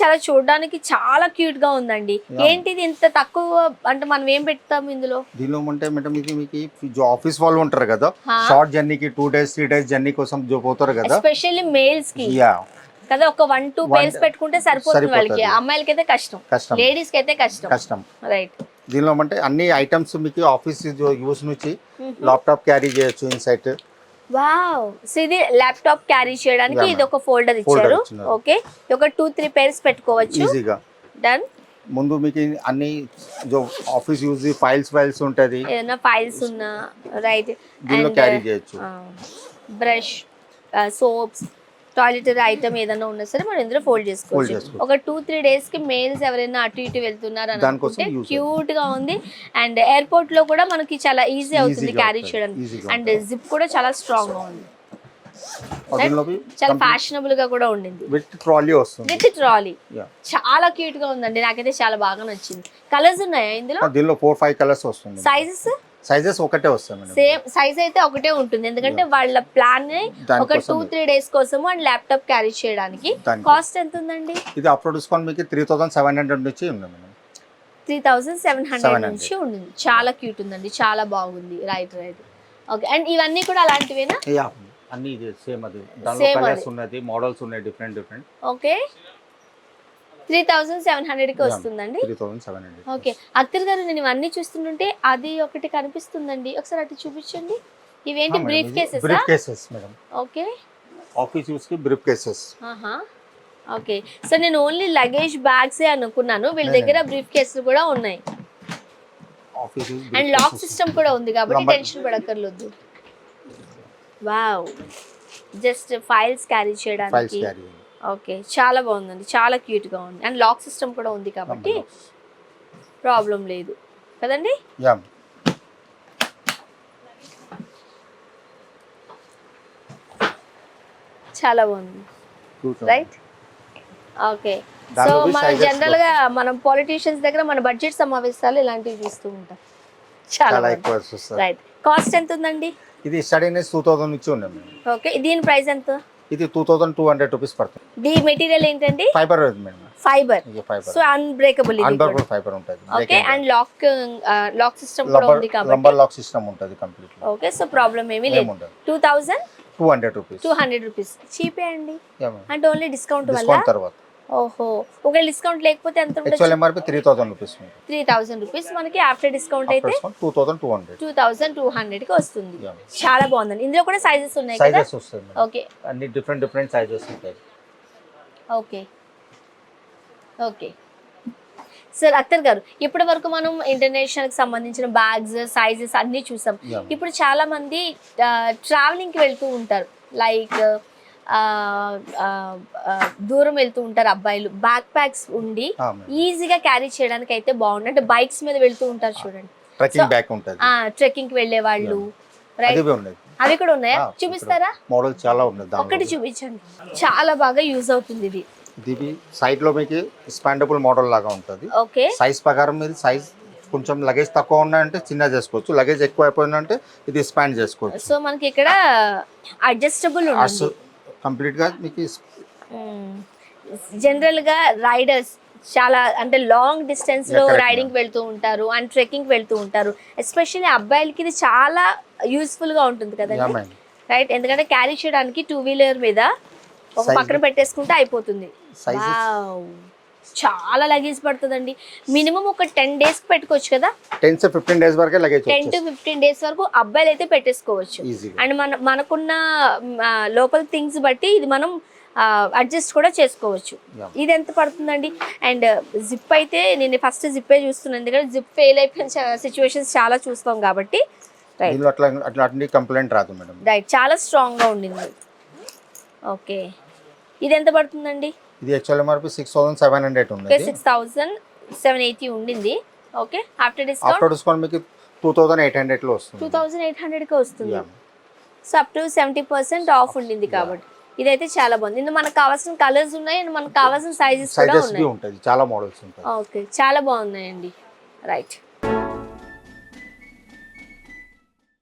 చాలా చూడడానికి చాలా క్యూట్గా ఉందండి. ఏంటిది ఇంత తక్కువ అంటే మనం ఏం పెడతాం ఇందులో? దీనిలో అంటే మేడం ఇది మీకు ఆఫీస్ వాళ్ళు ఉంటారు కదా. Short జర్నీకి two days three days journey కోసం పోతారు కదా. ఎస్పెషల్లీ మేల్స్కి. కదా ఒక వన్ టూ పేర్స్ పెట్టుకుంటే సరిపోతుంది. వాళ్ళకి. అమ్మాయిలకి అయితే కష్టం. కష్టం. లేడీస్కి అయితే కష్టం. కష్టం. రైట్ దీనిలో అంటే అన్ని ఐటమ్స్ మీకు ఆఫీస్ యూస్ నుంచి ల్యాప్టాప్ క్యారీ చేయొచ్చు ఇన్సైట్ వావ్. సో ఇది ల్యాప్టాప్ క్యారీ చేయడానికి ఇది ఒక ఫోల్డర్ ఇచ్చారు. ఓకే ఒక టూ త్రీ పేర్స్ పెట్టుకోవచ్చు. ఈజీగా డన్ ముందు మీకు అన్ని ఆఫీస్ యూజ్ ఫైల్స్ ఫైల్స్ ఉంటుంది. ఏదైనా ఫైల్స్ ఉన్నా రైట్ దీనిలో క్యారీ చేయొచ్చు. బ్రష్ సోప్స్ టాయిలెటరీ ఐటమ్ ఏదైనా ఉన్నా సరే మనం ఇందులో ఫోల్డ్ చేసుకోవచ్చు. ఒక టూ త్రీ డేస్కి మేల్స్ ఎవరైనా అటు ఇటు వెళ్తున్నారు అనుకుంటే క్యూట్గా ఉంది. అండ్ ఎయిర్పోర్ట్లో కూడా మనకి చాలా ఈజీ అవుతుంది క్యారీ. చేయడానికి. అండ్ జిప్ కూడా చాలా స్ట్రాంగ్గా ఉంది. చాలా ఫ్యాషనబుల్గా కూడా ఉండింది. విత్ ట్రాలీ వస్తుంది. With trolley. చాలా క్యూట్గా ఉందండి. నాకైతే చాలా బాగా నచ్చింది. కలర్స్ ఉన్నాయా ఇందులో? దీనిలో ఫోర్ ఫైవ్ కలర్స్ వస్తుంది. సైజెస్ సైజెస్ ఒకటే వస్తాయి సేమ్ సైజ్ అయితే ఒకటే ఉంటుంది. ఎందుకంటే వాళ్ళ ప్లాన్ ఒక టూ త్రీ డేస్ కోసము అండ్ ల్యాప్టాప్ క్యారీ చేయడానికి. కాస్ట్ ఎంత ఉందండి ఇది అప్లోడ్ డిస్కౌంట్ మీకు త్రీ థౌసండ్ సెవెన్ హండ్రెడ్ నుంచి ఉంది madam. Three thousand seven hundred 700. నుంచి ఉంది. చాలా క్యూట్ ఉందండి. చాలా బాగుంది. రైట్ రైట్ ఓకే అండ్ ఇవన్నీ కూడా అలాంటివేనా? అన్ని ఇది సేమ్ అది. దానిలో కలర్స్. ఉన్నది మోడల్స్ ఉన్నాయి different different okay three thousand seven హండ్రెడ్కి వస్తుందండి? Three thousand seven hundred okay Attar గారు నేను ఇవన్నీ చూస్తుంటుంటే అది ఒకటి కనిపిస్తుందండి. ఒకసారి అటు చూపించండి. ఇవేంటి briefcases briefcases madam. Okay office యూస్కి briefcases ఆహా. ఓకే సో నేను ఓన్లీ లగేజ్ బ్యాగ్సే అనుకున్నాను. వీళ్ళ దగ్గర బ్రీఫ్ కేసులు కూడా ఉన్నాయి. అండ్ లాక్ సిస్టమ్ కూడా ఉంది కాబట్టి tension పడక్కర్లేదు wow just files carry files చేయడానికి. క్యారీ ఓకే చాలా బాగుందండి. చాలా క్యూట్గా ఉంది. అండ్ లాక్ సిస్టమ్ కూడా ఉంది కాబట్టి ప్రాబ్లం లేదు. కదండి? చాలా బాగుంది. Right okay. సో మనం జనరల్గా మనం పాలిటీషియన్స్ దగ్గర మన బడ్జెట్ సమావేశాలు ఇలాంటివి చూస్తూ ఉంటాం. చాలా ఎక్కువ రైట్ కాస్ట్ ఎంత ఉందండి ఇది స్టడీనెస్ టూ థౌసండ్ నుంచి మేడం. ఓకే దీని ప్రైస్ ఎంత? ఇది two thousand two hundred rupees పడుతుంది. మెటీరియల్ ఏంటండి? Fibre madam. Fibre so unbreakable ఇది అన్బర్బుల్ ఫైబర్ ఉంటుంది. Okay and lock lock system కూడా ఉంది కాబట్టి. నంబర్ లాక్ సిస్టమ్ ఉంటుంది కంప్లీట్ ఓకే సో ప్రాబ్లం ఏమీ లేదు. ఏముండదు. Two thousand two hundred rupees two hundred rupees చీపే అండి. అంటే ఓన్లీ డిస్కౌంట్ వల్ల? డిస్కౌంట్ తర్వాత. ఓహో. ఒకవేళ డిస్కౌంట్ లేకపోతే ఎంత యాక్చువల్ ఉండొచ్చు MRP three thousand rupees three thousand rupees మనకి ఆఫ్టర్ డిస్కౌంట్ అయితే two thousand two hundred two thousand two హండ్రెడ్కి వస్తుంది. చాలా బాగుందండి. ఇందులో కూడా సైజెస్ ఉన్నాయి కదా? సైజెస్ వస్తాయి మేడం. ఓకే అన్ని డిఫరెంట్ డిఫరెంట్ సైజెస్ ఉంటాయి. ఓకే ఓకే సార్ అత్తర్ గారు ఇప్పటి వరకు మనం ఇంటర్నేషనల్కి సంబంధించిన బ్యాగ్స్ సైజెస్ అన్ని చూసాం. ఇప్పుడు చాలా మంది ట్రావెలింగ్కి వెళ్తూ ఉంటారు. లైక్ దూరం వెళ్తూ ఉంటారు అబ్బాయిలు. బ్యాక్ ప్యాక్స్ ఉండి. ఈజీగా క్యారీ చేయడానికి అయితే బాగుంది అంటే బైక్స్ మీద వెళ్తూ ఉంటారు చూడండి. ట్రెక్కింగ్ బ్యాక్ ఉంటుంది. ట్రెక్కింగ్కి వెళ్ళే వాళ్ళు అవి కూడా ఉన్నాయా. చూపిస్తారా? మోడల్ చాలా ఉన్నది దాంట్లో చూపించండి. చాలా బాగా యూజ్ అవుతుంది ఇది. ఇది సైడ్లో మీకు స్పాండబుల్ మోడల్ లాగా ఉంటుంది. ఓకే. సైజ్ ప్రకారం మీరు సైజ్ కొంచెం లగేజ్ తక్కువ ఉన్నాయంటే చిన్న చేసుకోవచ్చు. లగేజ్ ఎక్కువ అయిపోయిందంటే ఇది స్పాండ్ చేసుకోవచ్చు. సో మనకి ఇక్కడ అడ్జస్టబుల్ ఉంది కంప్లీట్గా మీకు జనరల్గా రైడర్స్ చాలా అంటే లాంగ్ డిస్టెన్స్లో రైడింగ్ వెళ్తూ ఉంటారు అండ్ ట్రెక్కింగ్ వెళ్తూ ఉంటారు. ఎస్పెషల్లీ అబ్బాయిలకి ఇది చాలా యూస్ఫుల్గా ఉంటుంది కదండి. రైట్? ఎందుకంటే క్యారీ చేయడానికి టూ వీలర్ మీద ఒక పక్కన పెట్టేసుకుంటే అయిపోతుంది. చాలా లగేజ్ పడుతుందండి. మినిమం ఒక టెన్ డేస్ పెట్టుకోవచ్చు కదా? టెన్ టు ఫిఫ్టీన్ డేస్ వరకే luggage ten to fifteen days వరకు అబ్బాయిలు అయితే పెట్టేసుకోవచ్చు అండ్ మన మనకున్న ఆ, లోపల థింగ్స్ బట్టి ఇది మనం అడ్జస్ట్ కూడా చేసుకోవచ్చు. ఇది ఎంత పడుతుందండి? అండ్ జిప్ అయితే నేను ఫస్ట్ జిప్పే చూస్తున్నాను. ఎందుకంటే జిప్ ఫెయిల్ అయిపోయిన సిచ్యువేషన్స్ చాలా చూస్తాం కాబట్టి. కంప్లైంట్ రాదు మేడం. రైట్ చాలా స్ట్రాంగ్గా ఉండింది. ఓకే ఇది ఎంత పడుతుందండి? ఇది actual MRP six thousand seven hundred okay ఉన్నది సిక్స్ థౌజండ్ సెవెన్ ఎయిటీ ఉండింది. Okay after discount after discount మీకు టూ థౌసండ్ ఎయిట్ హండ్రెడ్లో టూ వస్తుంది థౌజండ్ ఎయిట్ హండ్రెడ్కి వస్తుంది. Yeah. So up to seventy percent off ఉండింది కాబట్టి. ఇదైతే చాలా బాగుంది. ఇందులో మనకు కావాల్సిన కలర్స్ ఉన్నాయి అండ్ మనకు కావాల్సిన సైజెస్ కూడా ఉన్నాయి. చాలా మోడల్స్ ఉంటాయి. ఓకే చాలా బాగున్నాయండి. రైట్